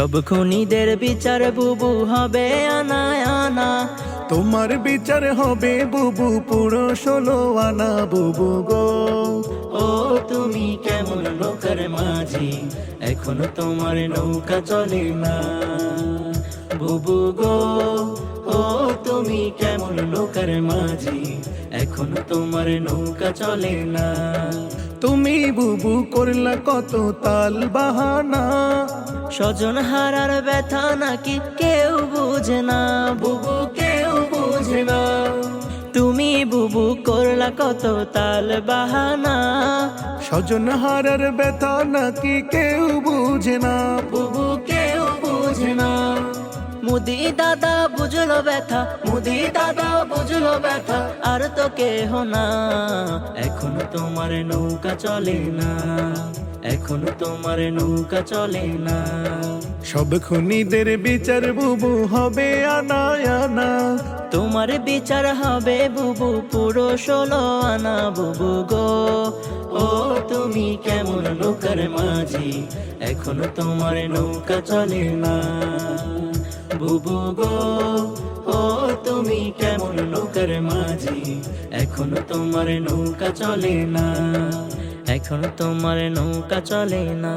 সব খুনিদের বিচার বুবু হবে আনা আনা। তোমার বিচার হবে বুবু পুরো ষোলো আনা বুবু গো। ও তুমি কেমন নৌকার মাঝি? এখনও তোমার নৌকা চলে না। বুবু গো ও তুমি কেমন নৌকার মাঝি? এখনও তোমার নৌকা চলে না। তুমি বুবু করলা কত তাল বাহানা। স্বজন হারার ব্যথা নাকি কেউ বুঝে না। বুবু কেউ বুঝে না। তুমি বুবু করলা কত তাল বাহানা। স্বজন হারার ব্যথা নাকি কেউ বুঝে না। বুবু কেউ বুঝে না। মুদি দাদা বুঝলো ব্যথা। মুদি দাদা বুঝলো ব্যথা। আর তো কেহ না। এখন তোমার নৌকা চলে না। এখন তোমার নৌকা চলে না। সব খুনিদের বিচার বুবু হবে আনা আনা। তোমার বিচার হবে বুবু পুরো ষোলো আনা বুবু গো। ও তুমি কেমন নৌকার মাঝি? এখন তোমার নৌকা চলে না। বুবু গো ও তুমি কেমন নৌকার মাঝি? এখনও তোমার নৌকা চলে না, এখনও তোমার নৌকা চলে না।